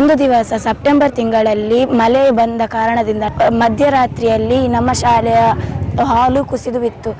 ಒಂದು ದಿವಸ ಸೆಪ್ಟೆಂಬರ್ ತಿಂಗಳಲ್ಲಿ ಮಳೆ ಬಂದ ಕಾರಣದಿಂದ ಮಧ್ಯರಾತ್ರಿಯಲ್ಲಿ ನಮ್ಮ ಶಾಲೆಯ ಹಾಲು ಕುಸಿದು ಬಿತ್ತು.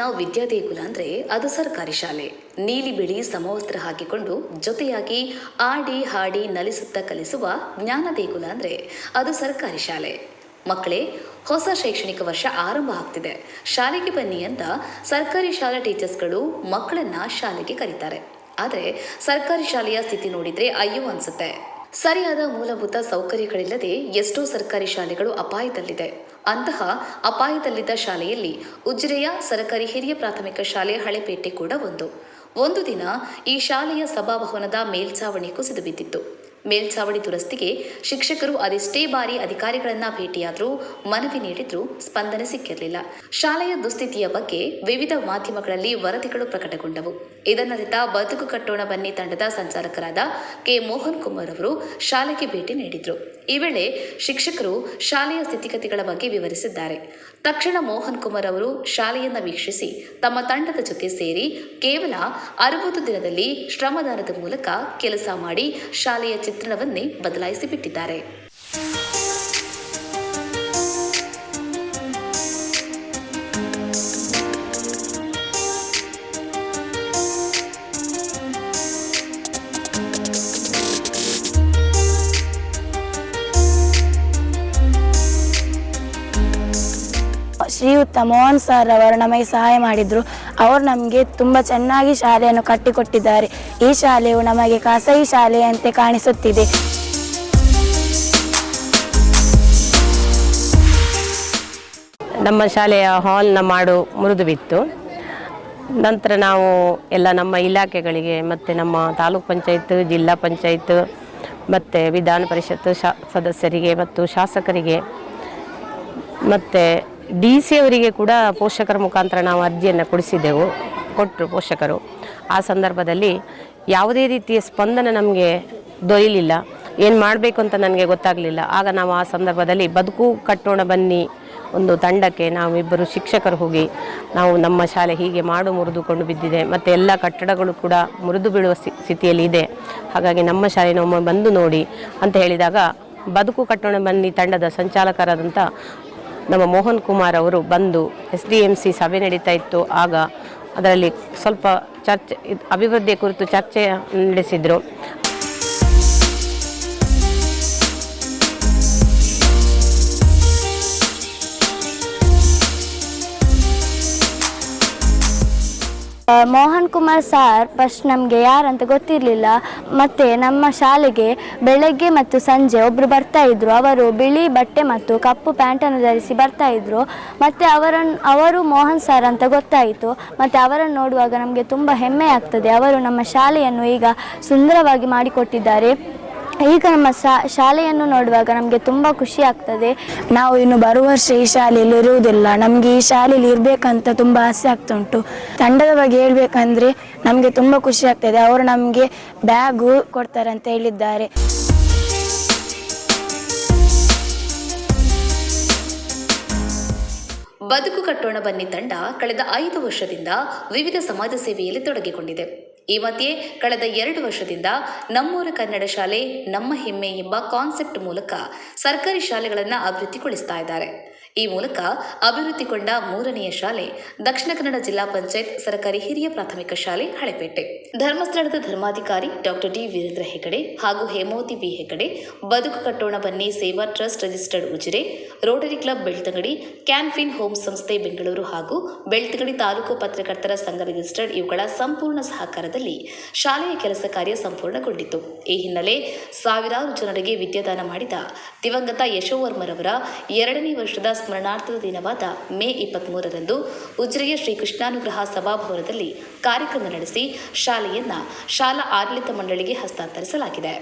ಪಾಲಿನ ವಿದ್ಯಾದೇಗುಲ ಅಂದ್ರೆ ಅದು ಸರ್ಕಾರಿ ಶಾಲೆ. ನೀಲಿ ಬಿಳಿ ಸಮವಸ್ತ್ರ ಹಾಕಿಕೊಂಡು ಜೊತೆಯಾಗಿ ಆಡಿ ಹಾಡಿ ನಲಿಸುತ್ತಾ ಕಲಿಸುವ ಜ್ಞಾನ ದೇಗುಲ ಅಂದ್ರೆ ಅದು ಸರ್ಕಾರಿ ಶಾಲೆ. ಮಕ್ಕಳೇ, ಹೊಸ ಶೈಕ್ಷಣಿಕ ವರ್ಷ ಆರಂಭ ಆಗ್ತಿದೆ. ಶಾಲೆಗೆ ಬನ್ನಿ ಅಂತ ಸರ್ಕಾರಿ ಶಾಲಾ ಟೀಚರ್ಸ್ಗಳು ಮಕ್ಕಳನ್ನ ಶಾಲೆಗೆ ಕರೀತಾರೆ. ಆದರೆ ಸರ್ಕಾರಿ ಶಾಲೆಯ ಸ್ಥಿತಿ ನೋಡಿದ್ರೆ ಅಯ್ಯೋ ಅನ್ಸುತ್ತೆ. ಸರಿಯಾದ ಮೂಲಭೂತ ಸೌಕರ್ಯಗಳಿಲ್ಲದೆ ಎಷ್ಟೋ ಸರ್ಕಾರಿ ಶಾಲೆಗಳು ಅಪಾಯದಲ್ಲಿದೆ. ಅಂತಹ ಅಪಾಯದಲ್ಲಿದ್ದ ಶಾಲೆಯಲ್ಲಿ ಉಜಿರೆಯ ಸರ್ಕಾರಿ ಹಿರಿಯ ಪ್ರಾಥಮಿಕ ಶಾಲೆ ಹಳೆಪೇಟೆ ಕೂಡ ಒಂದು. ಒಂದು ದಿನ ಈ ಶಾಲೆಯ ಸಭಾಭವನದ ಮೇಲ್ಛಾವಣಿ ಕುಸಿದು ಬಿದ್ದಿತ್ತು ಮೇಲ್ಛಾವಣಿ ದುರಸ್ತಿಗೆ ಶಿಕ್ಷಕರು ಅದೆಷ್ಟೇ ಬಾರಿ ಅಧಿಕಾರಿಗಳನ್ನ ಭೇಟಿಯಾದರೂ ಮನವಿ ನೀಡಿದ್ರೂ ಸ್ಪಂದನೆ ಸಿಕ್ಕಿರಲಿಲ್ಲ. ಶಾಲೆಯ ದುಸ್ಥಿತಿಯ ಬಗ್ಗೆ ವಿವಿಧ ಮಾಧ್ಯಮಗಳಲ್ಲಿ ವರದಿಗಳು ಪ್ರಕಟಗೊಂಡವು. ಇದನ್ನರಿತ ಬದುಕು ಕಟ್ಟೋಣ ಬನ್ನಿ ತಂಡದ ಸಂಚಾಲಕರಾದ ಕೆ. ಮೋಹನ್ ಕುಮಾರ್ ಅವರು ಶಾಲೆಗೆ ಭೇಟಿ ನೀಡಿದ್ರು. ಈ ವೇಳೆ ಶಿಕ್ಷಕರು ಶಾಲೆಯ ಸ್ಥಿತಿಗತಿಗಳ ಬಗ್ಗೆ ವಿವರಿಸಿದ್ದಾರೆ. ತಕ್ಷಣ ಮೋಹನ್ ಕುಮಾರ್ ಅವರು ಶಾಲೆಯನ್ನು ವೀಕ್ಷಿಸಿ ತಮ್ಮ ತಂಡದ ಜೊತೆ ಸೇರಿ ಕೇವಲ ಅರವತ್ತು ದಿನದಲ್ಲಿ ಶ್ರಮದಾನದ ಮೂಲಕ ಕೆಲಸ ಮಾಡಿ ಶಾಲೆಯ ಚಿತ್ರಣವನ್ನೇ ಬದಲಾಯಿಸಿ ಶ್ರೀಯುತ ಮೋಹನ್ ಸರ್ ಅವರು ನಮಗೆ ಸಹಾಯ ಮಾಡಿದರು. ಅವರು ನಮಗೆ ತುಂಬ ಚೆನ್ನಾಗಿ ಶಾಲೆಯನ್ನು ಕಟ್ಟಿಕೊಟ್ಟಿದ್ದಾರೆ. ಈ ಶಾಲೆಯು ನಮಗೆ ಖಾಸಗಿ ಶಾಲೆಯಂತೆ ಕಾಣಿಸುತ್ತಿದೆ. ನಮ್ಮ ಶಾಲೆಯ ಹಾಲ್ನ ಮಾಡು ಮುರಿದು ಬಿತ್ತು. ನಂತರ ನಾವು ಎಲ್ಲ ನಮ್ಮ ಇಲಾಖೆಗಳಿಗೆ ಮತ್ತು ನಮ್ಮ ತಾಲೂಕ್ ಪಂಚಾಯತ್, ಜಿಲ್ಲಾ ಪಂಚಾಯತ್ ಮತ್ತು ವಿಧಾನ ಪರಿಷತ್ತು ಶಾ, ಸದಸ್ಯರಿಗೆ ಮತ್ತು ಶಾಸಕರಿಗೆ ಮತ್ತು ಡಿ ಸಿ ಅವರಿಗೆ ಕೂಡ ಪೋಷಕರ ಮುಖಾಂತರ ನಾವು ಅರ್ಜಿಯನ್ನು ಕೊಡಿಸಿದ್ದೆವು ಕೊಟ್ಟರು ಪೋಷಕರು. ಆ ಸಂದರ್ಭದಲ್ಲಿ ಯಾವುದೇ ರೀತಿಯ ಸ್ಪಂದನ ನಮಗೆ ದೊರೆಯಲಿಲ್ಲ ಏನು ಮಾಡಬೇಕು ಅಂತ ನನಗೆ ಗೊತ್ತಾಗಲಿಲ್ಲ. ಆಗ ನಾವು ಆ ಸಂದರ್ಭದಲ್ಲಿ ಬದುಕು ಕಟ್ಟೋಣ ಬನ್ನಿ ಒಂದು ತಂಡಕ್ಕೆ ನಾವಿಬ್ಬರು ಶಿಕ್ಷಕರು ಹೋಗಿ ನಾವು ನಮ್ಮ ಶಾಲೆ ಹೀಗೆ ಮಾಡು ಮುರಿದುಕೊಂಡು ಬಿದ್ದಿದೆ. ಮತ್ತು ಎಲ್ಲ ಕಟ್ಟಡಗಳು ಕೂಡ ಮುರಿದು ಬೀಳುವ ಸ್ಥಿ- ಸ್ಥಿತಿಯಲ್ಲಿ ಇದೆ. ಹಾಗಾಗಿ ನಮ್ಮ ಶಾಲೆನ ಒಮ್ಮೆ ಬಂದು ನೋಡಿ ಅಂತ ಹೇಳಿದಾಗ, ಬದುಕು ಕಟ್ಟೋಣ ಬನ್ನಿ ತಂಡದ ಸಂಚಾಲಕರಾದಂಥ ನಮ್ಮ ಮೋಹನ್ ಕುಮಾರ್ ಅವರು ಬಂದು ಎಸ್ ಡಿ ಎಂ ಸಿ ಸಭೆ ನಡೀತಾ ಇತ್ತು. ಆಗ ಅದರಲ್ಲಿ ಸ್ವಲ್ಪ ಚರ್ಚೆ, ಅಭಿವೃದ್ಧಿಯ ಕುರಿತು ಚರ್ಚೆ ನಡೆಸಿದರು. ಮೋಹನ್ ಕುಮಾರ್ ಸಾರ್ ಫಸ್ಟ್ ನಮಗೆ ಯಾರಂತ ಗೊತ್ತಿರಲಿಲ್ಲ, ಮತ್ತು ನಮ್ಮ ಶಾಲೆಗೆ ಬೆಳಗ್ಗೆ ಮತ್ತು ಸಂಜೆ ಒಬ್ಬರು ಬರ್ತಾ ಇದ್ರು. ಅವರು ಬಿಳಿ ಬಟ್ಟೆ ಮತ್ತು ಕಪ್ಪು ಪ್ಯಾಂಟನ್ನು ಧರಿಸಿ ಬರ್ತಾ ಇದ್ರು. ಮತ್ತು ಅವರನ್ನು ಅವರು ಮೋಹನ್ ಸಾರ್ ಅಂತ ಗೊತ್ತಾಯಿತು. ಮತ್ತು ಅವರನ್ನು ನೋಡುವಾಗ ನಮಗೆ ತುಂಬ ಹೆಮ್ಮೆ ಆಗ್ತದೆ. ಅವರು ನಮ್ಮ ಶಾಲೆಯನ್ನು ಈಗ ಸುಂದರವಾಗಿ ಮಾಡಿಕೊಟ್ಟಿದ್ದಾರೆ. ಈಗ ನಮ್ಮ ಶಾಲೆಯನ್ನು ನೋಡುವಾಗ ನಮಗೆ ತುಂಬ ಖುಷಿ ಆಗ್ತದೆ. ನಾವು ಇನ್ನು ಬರುವ ವರ್ಷ ಈ ಶಾಲೆಯಲ್ಲಿ ಇರುವುದಿಲ್ಲ. ನಮಗೆ ಈ ಶಾಲೆಯಲ್ಲಿ ಇರಬೇಕಂತ ತುಂಬ ಆಸೆ ಆಗ್ತಾ ಉಂಟು. ತಂಡದ ಬಗ್ಗೆ ಹೇಳಬೇಕಂದ್ರೆ ನಮಗೆ ತುಂಬ ಖುಷಿ ಆಗ್ತದೆ. ಅವರು ನಮಗೆ ಬ್ಯಾಗು ಕೊಡ್ತಾರೆ ಅಂತ ಹೇಳಿದ್ದಾರೆ. ಬದುಕು ಕಟ್ಟೋಣ ಬನ್ನಿ ತಂಡ ಕಳೆದ ಐದು ವರ್ಷದಿಂದ ವಿವಿಧ ಸಮಾಜ ಸೇವೆಯಲ್ಲಿ ತೊಡಗಿಕೊಂಡಿದೆ. ಈ ಮಧ್ಯೆ ಕಳೆದ ಎರಡು ವರ್ಷದಿಂದ ನಮ್ಮೂರ ಕನ್ನಡ ಶಾಲೆ ನಮ್ಮ ಹೆಮ್ಮೆ ಎಂಬ ಕಾನ್ಸೆಪ್ಟ್ ಮೂಲಕ ಸರ್ಕಾರಿ ಶಾಲೆಗಳನ್ನು ಅಭಿವೃದ್ಧಿಗೊಳಿಸ್ತಾ ಇದ್ದಾರೆ. ಈ ಮೂಲಕ ಅಭಿವೃದ್ಧಿಗೊಂಡ ಮೂರನೆಯ ಶಾಲೆ ದಕ್ಷಿಣ ಕನ್ನಡ ಜಿಲ್ಲಾ ಪಂಚಾಯತ್ ಸರ್ಕಾರಿ ಹಿರಿಯ ಪ್ರಾಥಮಿಕ ಶಾಲೆ ಹಳೆಪೇಟೆ. ಧರ್ಮಸ್ಥಳದ ಧರ್ಮಾಧಿಕಾರಿ ಡಾಕ್ಟರ್ ಡಿ ವೀರೇಂದ್ರ ಹೆಗಡೆ ಹಾಗೂ ಹೇಮಾವತಿ ಬಿ ಹೆಗಡೆ, ಬದುಕು ಕಟ್ಟೋಣ ಬನ್ನಿ ಸೇವಾ trust registered Ujire, rotary club Belthangady, Canfin home ಸಂಸ್ಥೆ ಬೆಂಗಳೂರು ಹಾಗೂ ಬೆಳ್ತಂಗಡಿ ತಾಲೂಕು ಪತ್ರಕರ್ತರ ಸಂಘ ರಿಜಿಸ್ಟರ್ಡ್ ಇವುಗಳ ಸಂಪೂರ್ಣ ಸಹಕಾರದಲ್ಲಿ ಶಾಲೆಯ ಕೆಲಸ ಕಾರ್ಯ ಸಂಪೂರ್ಣಗೊಂಡಿತು. ಈ ಹಿನ್ನೆಲೆ ಸಾವಿರಾರು ಜನರಿಗೆ ವಿದ್ಯಾದಾನ ಮಾಡಿದ ದಿವಂಗತ ಯಶೋವರ್ಮರವರ ಎರಡನೇ ವರ್ಷದ ಸ್ಮರಣಾರ್ಥದ ದಿನವಾದ ಮೇ ಇಪ್ಪತ್ತ್ಮೂರರಂದು ಉಜಿರೆಯ ಶ್ರೀ ಕೃಷ್ಣಾನುಗ್ರಹ ಸಭಾಭವನದಲ್ಲಿ ಕಾರ್ಯಕ್ರಮ ನಡೆಸಿ ಶಾಲೆಯನ್ನ ಶಾಲಾ ಆಡಳಿತ ಮಂಡಳಿಗೆ ಹಸ್ತಾಂತರಿಸಲಾಗಿದೆ.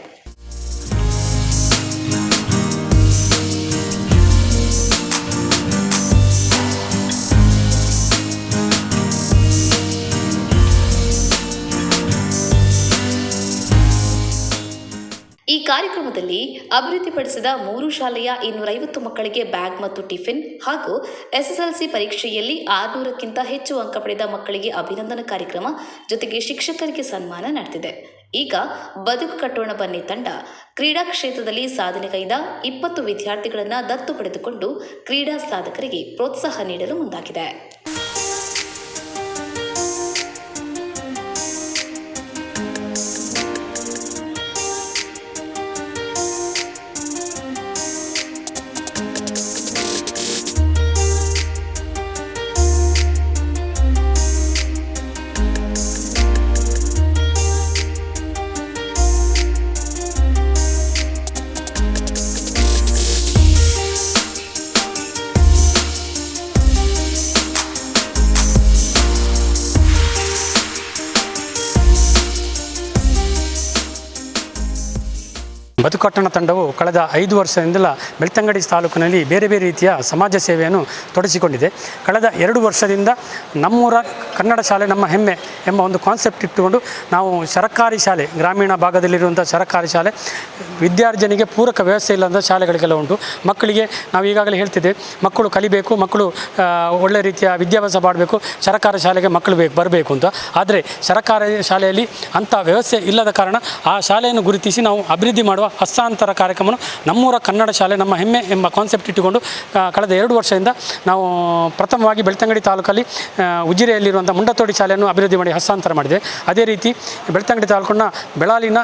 ಕಾರ್ಯಕ್ರಮದಲ್ಲಿ ಅಭಿವೃದ್ಧಿಪಡಿಸಿದ ಮೂರು ಶಾಲೆಯ ಇನ್ನೂರೈವತ್ತು ಮಕ್ಕಳಿಗೆ ಬ್ಯಾಗ್ ಮತ್ತು ಟಿಫಿನ್ ಹಾಗೂ ಎಸ್ಎಸ್ಎಲ್ಸಿ ಪರೀಕ್ಷೆಯಲ್ಲಿ ಆರುನೂರಕ್ಕಿಂತ ಹೆಚ್ಚು ಅಂಕ ಪಡೆದ ಮಕ್ಕಳಿಗೆ ಅಭಿನಂದನಾ ಕಾರ್ಯಕ್ರಮ ಜೊತೆಗೆ ಶಿಕ್ಷಕರಿಗೆ ಸನ್ಮಾನ ನಡೆದಿದೆ. ಈಗ ಬದುಕು ಕಟ್ಟೋಣ ಬನ್ನಿ ತಂಡ. ಕ್ರೀಡಾ ಕ್ಷೇತ್ರದಲ್ಲಿ ಸಾಧನೆಗೈದ ಇಪ್ಪತ್ತು ವಿದ್ಯಾರ್ಥಿಗಳನ್ನು ದತ್ತು ಪಡೆದುಕೊಂಡು ಕ್ರೀಡಾ ಸಾಧಕರಿಗೆ ಪ್ರೋತ್ಸಾಹ ನೀಡಲು ಮುಂದಾಗಿದೆ. ಬದುಕಟ್ಟಣ ತಂಡವು ಕಳೆದ ಐದು ವರ್ಷದಿಂದಲ ಬೆಳ್ತಂಗಡಿ ತಾಲೂಕಿನಲ್ಲಿ ಬೇರೆ ಬೇರೆ ರೀತಿಯ ಸಮಾಜ ಸೇವೆಯನ್ನು ತೊಡಗಿಸಿಕೊಂಡಿದೆ. ಕಳೆದ ಎರಡು ವರ್ಷದಿಂದ ನಮ್ಮೂರ ಕನ್ನಡ ಶಾಲೆ ನಮ್ಮ ಹೆಮ್ಮೆ ಎಂಬ ಒಂದು ಕಾನ್ಸೆಪ್ಟ್ ಇಟ್ಟುಕೊಂಡು ನಾವು ಸರ್ಕಾರಿ ಶಾಲೆ, ಗ್ರಾಮೀಣ ಭಾಗದಲ್ಲಿರುವಂಥ ಸರ್ಕಾರಿ ಶಾಲೆ, ವಿದ್ಯಾರ್ಜನೆಗೆ ಪೂರಕ ವ್ಯವಸ್ಥೆ ಇಲ್ಲದ ಶಾಲೆಗಳಿಗೆಲ್ಲ ಉಂಟು. ಮಕ್ಕಳಿಗೆ ನಾವು ಈಗಾಗಲೇ ಹೇಳ್ತಿದ್ದೆ, ಮಕ್ಕಳು ಕಲಿಬೇಕು, ಮಕ್ಕಳು ಒಳ್ಳೆ ರೀತಿಯ ವಿದ್ಯಾಭ್ಯಾಸ ಮಾಡಬೇಕು, ಸರ್ಕಾರಿ ಶಾಲೆಗೆ ಮಕ್ಕಳು ಬೇಕು, ಬರಬೇಕು ಅಂತ. ಆದರೆ ಸರ್ಕಾರಿ ಶಾಲೆಯಲ್ಲಿ ಅಂಥ ವ್ಯವಸ್ಥೆ ಇಲ್ಲದ ಕಾರಣ ಆ ಶಾಲೆಯನ್ನು ಗುರುತಿಸಿ ನಾವು ಅಭಿವೃದ್ಧಿ ಮಾಡುವ ಹಸ್ತಾಂತರ ಕಾರ್ಯಕ್ರಮವನ್ನು ನಮ್ಮೂರ ಕನ್ನಡ ಶಾಲೆ, ನಮ್ಮ ಹೆಮ್ಮೆ ಎಂಬ ಕಾನ್ಸೆಪ್ಟ್ ಇಟ್ಟುಕೊಂಡು ಕಳೆದ ಎರಡು ವರ್ಷದಿಂದ ನಾವು ಪ್ರಥಮವಾಗಿ ಬೆಳ್ತಂಗಡಿ ತಾಲೂಕಲ್ಲಿ ಉಜಿರೆಯಲ್ಲಿರುವಂಥ ಮುಂಡತೋಡಿ ಶಾಲೆಯನ್ನು ಅಭಿವೃದ್ಧಿ ಮಾಡಿ ಹಸ್ತಾಂತರ ಮಾಡಿದೆ. ಅದೇ ರೀತಿ ಬೆಳ್ತಂಗಡಿ ತಾಲೂಕಿನ ಬೆಳಾಲಿನ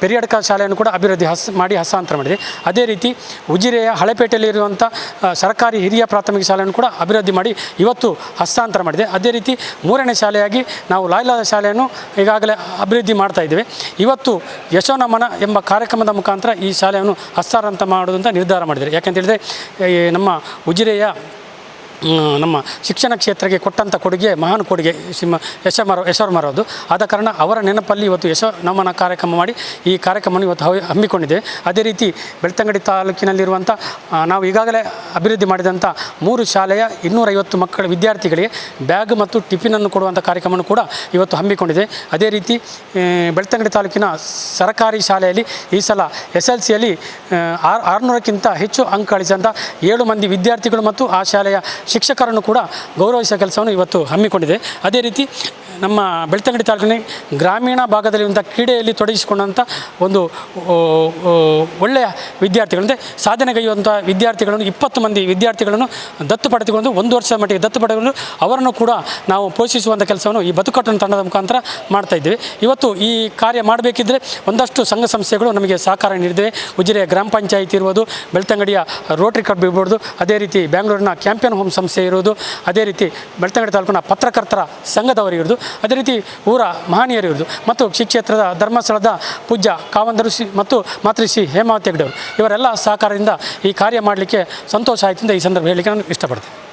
ಪೆರಿಯಡ್ಕ ಶಾಲೆಯನ್ನು ಕೂಡ ಅಭಿವೃದ್ಧಿ ಹಸ್ ಮಾಡಿ ಹಸ್ತಾಂತರ ಮಾಡಿದೆ. ಅದೇ ರೀತಿ ಉಜಿರೆಯ ಹಳೆಪೇಟೆಯಲ್ಲಿರುವಂಥ ಸರ್ಕಾರಿ ಹಿರಿಯ ಪ್ರಾಥಮಿಕ ಶಾಲೆಯನ್ನು ಕೂಡ ಅಭಿವೃದ್ಧಿ ಮಾಡಿ ಇವತ್ತು ಹಸ್ತಾಂತರ ಮಾಡಿದೆ. ಅದೇ ರೀತಿ ಮೂರನೇ ಶಾಲೆಯಾಗಿ ನಾವು ಲಾಯ್ಲಾದ ಶಾಲೆಯನ್ನು ಈಗಾಗಲೇ ಅಭಿವೃದ್ಧಿ ಮಾಡ್ತಾ ಇದ್ದೇವೆ. ಇವತ್ತು ಯಶೋನಮನ ಎಂಬ ಕಾರ್ಯಕ್ರಮದ ಮುಖಾಂತರ ಈ ಶಾಲೆಯನ್ನು ಹಸ್ತಾಂತರ ಮಾಡೋದಂತ ನಿರ್ಧಾರ ಮಾಡಿದ್ದಾರೆ. ಯಾಕೆಂತ ಹೇಳಿದರೆ ನಮ್ಮ ಉಜಿರೆಯ ನಮ್ಮ ಶಿಕ್ಷಣ ಕ್ಷೇತ್ರಕ್ಕೆ ಕೊಟ್ಟಂಥ ಕೊಡುಗೆ, ಮಹಾನ್ ಕೊಡುಗೆ ಸಿಂಹ ಯಶಮರ ಯಶೋರ್ಮರದು ಆದ ಕಾರಣ ಅವರ ನೆನಪಲ್ಲಿ ಇವತ್ತು ಯಶ ನಮನ ಕಾರ್ಯಕ್ರಮ ಮಾಡಿ ಈ ಕಾರ್ಯಕ್ರಮವನ್ನು ಇವತ್ತು ಹಮ್ಮಿಕೊಂಡಿದೆ. ಅದೇ ರೀತಿ ಬೆಳ್ತಂಗಡಿ ತಾಲೂಕಿನಲ್ಲಿರುವಂಥ ನಾವು ಈಗಾಗಲೇ ಅಭಿವೃದ್ಧಿ ಮಾಡಿದಂಥ ಮೂರು ಶಾಲೆಯ ಇನ್ನೂರೈವತ್ತು ಮಕ್ಕಳ ವಿದ್ಯಾರ್ಥಿಗಳಿಗೆ ಬ್ಯಾಗ್ ಮತ್ತು ಟಿಫಿನನ್ನು ಕೊಡುವಂಥ ಕಾರ್ಯಕ್ರಮವನ್ನು ಕೂಡ ಇವತ್ತು ಹಮ್ಮಿಕೊಂಡಿದೆ. ಅದೇ ರೀತಿ ಬೆಳ್ತಂಗಡಿ ತಾಲೂಕಿನ ಸರ್ಕಾರಿ ಶಾಲೆಯಲ್ಲಿ ಈ ಸಲ ಎಸ್ ಎಲ್ ಸಿಯಲ್ಲಿ ಆರು, ಆರುನೂರಕ್ಕಿಂತ ಹೆಚ್ಚು ಅಂಕ ಗಳಿಸಿದಂಥ ಏಳು ಮಂದಿ ವಿದ್ಯಾರ್ಥಿಗಳು ಮತ್ತು ಆ ಶಾಲೆಯ ಶಿಕ್ಷಕರನ್ನು ಕೂಡ ಗೌರವಿಸುವ ಕೆಲಸವನ್ನು ಇವತ್ತು ಹಮ್ಮಿಕೊಂಡಿದೆ. ಅದೇ ರೀತಿ ನಮ್ಮ ಬೆಳ್ತಂಗಡಿ ತಾಲೂಕಿನ ಗ್ರಾಮೀಣ ಭಾಗದಲ್ಲಿರುವಂಥ ಕ್ರೀಡೆಯಲ್ಲಿ ತೊಡಗಿಸಿಕೊಂಡಂಥ ಒಂದು ಒಳ್ಳೆಯ ವಿದ್ಯಾರ್ಥಿಗಳು ಅಂದರೆ ಸಾಧನೆಗೈಯುವಂಥ ವಿದ್ಯಾರ್ಥಿಗಳನ್ನು, ಇಪ್ಪತ್ತು ಮಂದಿ ವಿದ್ಯಾರ್ಥಿಗಳನ್ನು ದತ್ತು ಪಡೆದುಕೊಂಡು, ಒಂದು ವರ್ಷದ ಮಟ್ಟಿಗೆ ದತ್ತು ಪಡೆದುಕೊಂಡು ಅವರನ್ನು ಕೂಡ ನಾವು ಪೋಷಿಸುವಂಥ ಕೆಲಸವನ್ನು ಈ ಬದುಕಟ್ಟನ ತಂಡದ ಮುಖಾಂತರ ಮಾಡ್ತಾ ಇದ್ದೇವೆ. ಇವತ್ತು ಈ ಕಾರ್ಯ ಮಾಡಬೇಕಿದ್ರೆ ಒಂದಷ್ಟು ಸಂಘ ಸಂಸ್ಥೆಗಳು ನಮಗೆ ಸಹಕಾರ ನೀಡಿದೆ ಉಜಿರೆಯ ಗ್ರಾಮ ಪಂಚಾಯಿತಿ ಇರ್ಬೋದು, ಬೆಳ್ತಂಗಡಿಯ ರೋಟ್ರಿ ಕ್ಲಬ್ ಇರ್ಬೋದು, ಅದೇ ರೀತಿ ಬ್ಯಾಂಗ್ಳೂರಿನ ಕ್ಯಾಂಪಿಯನ್ ಹೋಮ್ ಸಂಸ್ಥೆ ಇರುವುದು. ಅದೇ ರೀತಿ ಬೆಳ್ತಂಗಡಿ ತಾಲೂಕಿನ ಪತ್ರಕರ್ತರ ಸಂಘದವರು ಇರೋದು ಅದೇ ರೀತಿ ಊರ ಮಹನೀಯರು ಇರೋದು ಮತ್ತು ಶ್ರೀ ಕ್ಷೇತ್ರದ ಧರ್ಮಸ್ಥಳದ ಪೂಜ್ಯ ಕಾವಂದರು ಶ್ರೀ ಮತ್ತು ಮಾತೃಶ್ರೀ ಹೇಮಾವತಿ ಹೆಗ್ಡೆಯವರು. ಇವರೆಲ್ಲ ಸಹಕಾರದಿಂದ ಈ ಕಾರ್ಯ ಮಾಡಲಿಕ್ಕೆ ಸಂತೋಷ ಆಯಿತು ಅಂತ ಈ ಸಂದರ್ಭ ಹೇಳಲಿಕ್ಕೆ ನಾನು ಇಷ್ಟಪಡ್ತೇನೆ.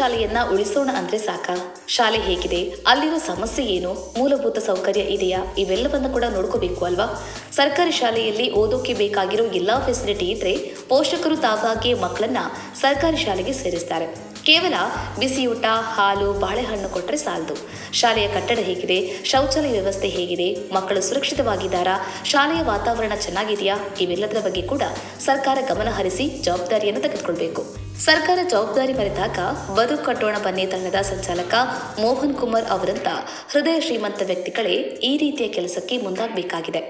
ಶಾಲೆಯನ್ನ ಉಳಿಸೋಣ ಅಂದ್ರೆ ಸಾಕ. ಶಾಲೆ ಹೇಗಿದೆ? ಅಲ್ಲಿರೋ ಸಮಸ್ಯೆ ಏನು? ಮೂಲಭೂತ ಸೌಕರ್ಯ ಇದೆಯಾ? ಇವೆಲ್ಲವನ್ನ ಕೂಡ ನೋಡ್ಕೋಬೇಕು ಅಲ್ವಾ? ಸರ್ಕಾರಿ ಶಾಲೆಯಲ್ಲಿ ಓದೋಕೆ ಬೇಕಾಗಿರೋ ಎಲ್ಲಾ ಫೆಸಿಲಿಟಿ ಇದ್ರೆ ಪೋಷಕರು ತಾವಾಗಿಯೇ ಮಕ್ಕಳನ್ನ ಸರ್ಕಾರಿ ಶಾಲೆಗೆ ಸೇರಿಸ್ತಾರೆ. ಕೇವಲ ಬಿಸಿಯೂಟ, ಹಾಲು, ಬಾಳೆಹಣ್ಣು ಕೊಟ್ಟರೆ ಸಾಲದು. ಶಾಲೆಯ ಕಟ್ಟಡ ಹೇಗಿದೆ? ಶೌಚಾಲಯ ವ್ಯವಸ್ಥೆ ಹೇಗಿದೆ? ಮಕ್ಕಳು ಸುರಕ್ಷಿತವಾಗಿದ್ದಾರಾ? ಶಾಲೆಯ ವಾತಾವರಣ ಚೆನ್ನಾಗಿದೆಯಾ? ಇವೆಲ್ಲದರ ಬಗ್ಗೆ ಕೂಡ ಸರ್ಕಾರ ಗಮನ ಹರಿಸಿ ಜವಾಬ್ದಾರಿಯನ್ನು ತೆಗೆದುಕೊಳ್ಬೇಕು. ಸರ್ಕಾರ ಜವಾಬ್ದಾರಿ ಮರೆತಾಗ ಬದುಕು ಕಟ್ಟೋಣ ಬನ್ನಿ ತಂಡದ ಸಂಚಾಲಕ ಮೋಹನ್ ಕುಮಾರ್ ಅವರಂತ ಹೃದಯ ಶ್ರೀಮಂತ ವ್ಯಕ್ತಿಗಳೇ ಈ ರೀತಿಯ ಕೆಲಸಕ್ಕೆ ಮುಂದಾಗಬೇಕಾಗಿದೆ.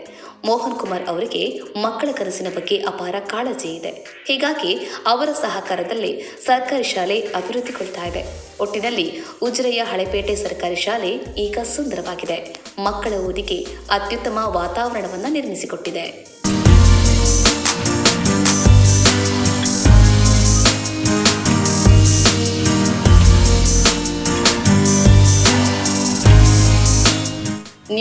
ಮೋಹನ್ ಕುಮಾರ್ ಅವರಿಗೆ ಮಕ್ಕಳ ಕನಸಿನ ಬಗ್ಗೆ ಅಪಾರ ಕಾಳಜಿ ಇದೆ. ಹೀಗಾಗಿ ಅವರ ಸಹಕಾರದಲ್ಲಿ ಸರ್ಕಾರಿ ಶಾಲೆ ಅಭಿವೃದ್ಧಿಗೊಳ್ತಾ ಇದೆ. ಒಟ್ಟಿನಲ್ಲಿ ಉಜಿರೆಯ ಹಳೆಪೇಟೆ ಸರ್ಕಾರಿ ಶಾಲೆ ಈಗ ಸುಂದರವಾಗಿದೆ. ಮಕ್ಕಳ ಓದಿಗೆ ಅತ್ಯುತ್ತಮ ವಾತಾವರಣವನ್ನು ನಿರ್ಮಿಸಿಕೊಟ್ಟಿದೆ.